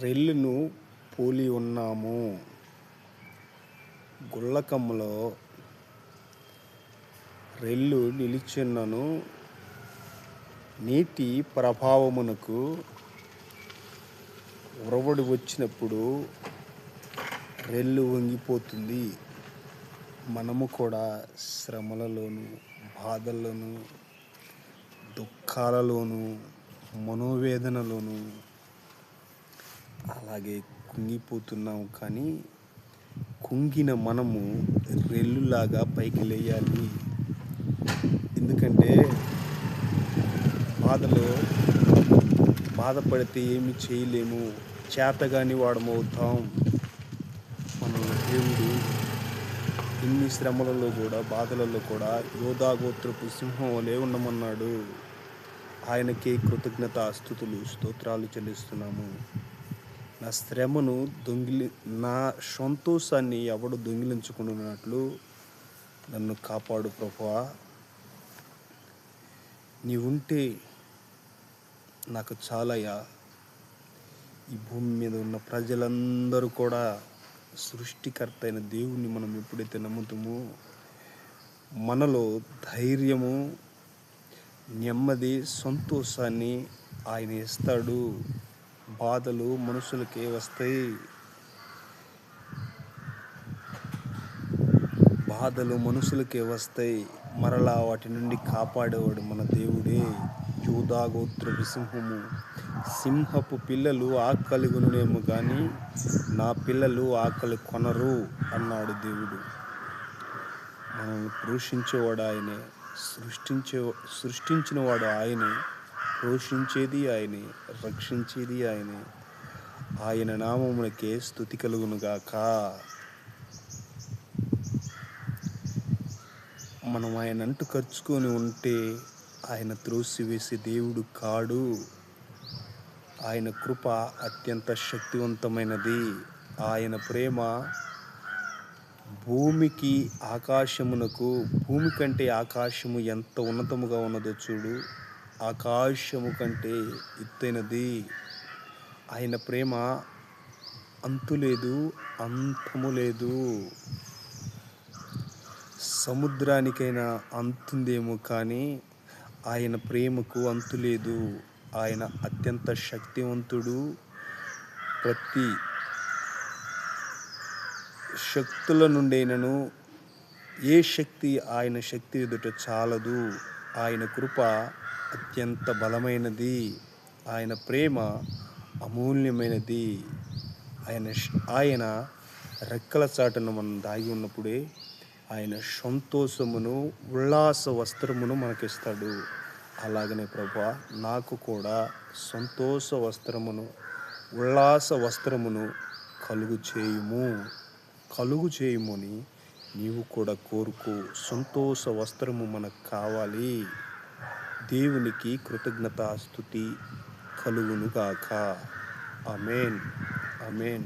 రెల్లును పోలి ఉన్నాము. గుళ్ళకమ్మలో రెల్లు నిలిచున్నను. నీటి ప్రభావమునకు ఉరవడి వచ్చినప్పుడు రెల్లు వంగిపోతుంది. మనము కూడా శ్రమలలోను బాధల్లోను దుఃఖాలలోను మనోవేదనలోను అలాగే కుంగిపోతున్నాము కానీ కుంగిన మనము రెల్లులాగా పైకి లేయాలి. ఎందుకంటే బాధలో బాధపడితే ఏమి చేయలేము. చేతగాని వాడమవుతాం మన దేవుడు ఇన్ని శ్రమలలో కూడా బాధలలో కూడా యోధాగోత్రపు సింహం వలె ఉండమన్నాడు. ఆయనకే కృతజ్ఞత స్థుతులు స్తోత్రాలు చెల్లిస్తున్నాము. నా శ్రమను దొంగిలి నా సంతోషాన్ని ఎవడు దొంగిలించుకున్నట్లు నన్ను కాపాడు ప్రభువా. ఉంటే నాకు చాలయ్యా. ఈ భూమి మీద ఉన్న ప్రజలందరూ కూడా సృష్టికర్త అయిన దేవుణ్ణి మనం ఎప్పుడైతే నమ్ముతామో మనలో ధైర్యము నెమ్మది సంతోషాన్ని ఆయన ఇస్తాడు. బాధలు మనుషులకే వస్తాయి. బాధలు మనుషులకే వస్తాయి. మరలా వాటి నుండి కాపాడేవాడు మన దేవుడే. యూదాగోత్ర సింహము సింహపు పిల్లలు ఆకలి కొనునేమో కానీ నా పిల్లలు ఆకలి కొనరు అన్నాడు దేవుడు. మనల్ని పోషించేవాడు ఆయనే. సృష్టించే సృష్టించినవాడు ఆయనే. పోషించేది ఆయనే రక్షించేది ఆయనే. ఆయన నామమునకే స్థుతి కలుగునుగాక. మనం ఆయన అంటు ఖర్చుకొని ఉంటే ఆయన త్రోసివేసే దేవుడు కాడు. ఆయన కృప అత్యంత శక్తివంతమైనది. ఆయన ప్రేమ భూమికి ఆకాశమునకు భూమి కంటే ఆకాశము ఎంత ఉన్నతముగా ఉన్నదో చూడు. ఆకాశము కంటే ఎత్తైనది. ఆయన ప్రేమ అంతు లేదు అంతము లేదు సముద్రానికైనా అంతుందేమో కానీ ఆయన ప్రేమకు అంతు లేదు ఆయన అత్యంత శక్తివంతుడు. ప్రతి శక్తుల నుండైనను ఏ శక్తి ఆయన శక్తి ఎదుట చాలదు. ఆయన కృప అత్యంత బలమైనది. ఆయన ప్రేమ అమూల్యమైనది. ఆయన ఆయన రెక్కల చాటును మనం దాగి ఉన్నప్పుడే ఆయన సంతోషమును ఉల్లాస వస్త్రమును మనకిస్తాడు. అలాగనే ప్రభా నాకు కూడా సంతోష వస్త్రమును ఉల్లాస వస్త్రమును కలుగు చేయుము. కలుగు చేయుమని నీవు కూడా కోరుకో. సంతోష వస్త్రము మనకు కావాలి. దేవునికి కృతజ్ఞతాస్థుతి కలుగునుగాక. అమేన్ అమేన్